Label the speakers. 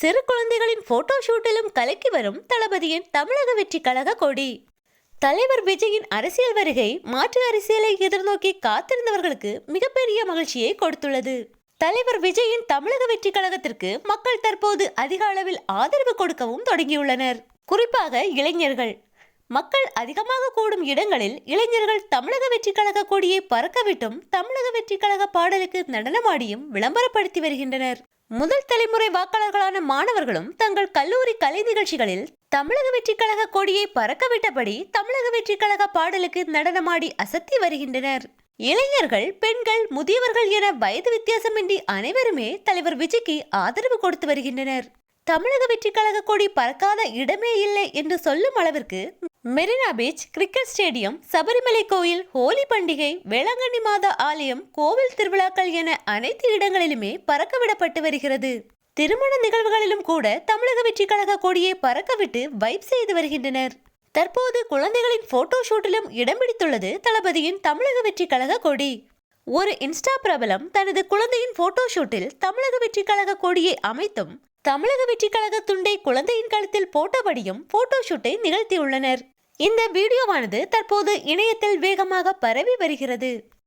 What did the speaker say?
Speaker 1: சிறு குழந்தைகளின் போட்டோ ஷூட்டிலும் கலக்கி வரும் தளபதியின் தமிழக வெற்றி கழக கொடி. தலைவர் விஜயின் அரசியல் வருகை மாற்று அரசியலை எதிர்நோக்கி காத்திருந்தவர்களுக்கு மிகப்பெரிய மகிழ்ச்சியை கொடுத்துள்ளது. தலைவர் விஜயின் தமிழக வெற்றி கழகத்திற்கு மக்கள் தற்போது அதிக அளவில் ஆதரவு கொடுக்கவும் தொடங்கியுள்ளனர். குறிப்பாக இளைஞர்கள். மக்கள் அதிகமாக கூடும் இடங்களில் இளைஞர்கள் தமிழக வெற்றி கழக கொடியை பறக்கவிட்டும் தமிழக வெற்றி கழக பாடலுக்கு நடனமாடியும் விளம்பரப்படுத்தி வருகின்றனர். முதல் தலைமுறை வாக்காளர்களான மாணவர்களும் தங்கள் கல்லூரி கலை நிகழ்ச்சிகளில் தமிழக வெற்றி கழக கொடியை பறக்கவிட்டபடி தமிழக வெற்றி கழக பாடலுக்கு நடனமாடி அசத்தி வருகின்றனர். இளைஞர்கள் பெண்கள் முதியவர்கள் என வயது வித்தியாசமின்றி அனைவருமே தலைவர் விஜய்க்கு ஆதரவு கொடுத்து வருகின்றனர். தமிழக வெற்றி கழக கொடி பறக்காத இடமே இல்லை என்று சொல்லும் அளவிற்கு Marina beach cricket stadium Sabarimala கோயில் ஹோலி பண்டிகை வேளாங்கண்ணி மாதா ஆலயம் கோவில் திருவிழாக்கள் என அனைத்து இடங்களிலுமே பறக்கவிடப்பட்டு வருகிறது. திருமண நிகழ்வுகளிலும் கூட தமிழக வெற்றி கழக கொடியை பறக்கவிட்டு வைப் செய்து வருகின்றனர். தற்போது குழந்தைகளின் போட்டோ ஷூட்டிலும் இடம் பிடித்துள்ளது தளபதியின் தமிழக வெற்றி கழக கொடி. ஒரு இன்ஸ்டா பிரபலம் தனது குழந்தையின் போட்டோ ஷூட்டில் தமிழக வெற்றி கழக கொடியை அமைத்தும் தமிழக வெற்றி கழக துண்டை குழந்தையின் கழுத்தில் போட்டபடியும் போட்டோ ஷூட்டை நிகழ்த்தியுள்ளனர். இந்த வீடியோவானது தற்போது இணையத்தில் வேகமாக பரவி வருகிறது.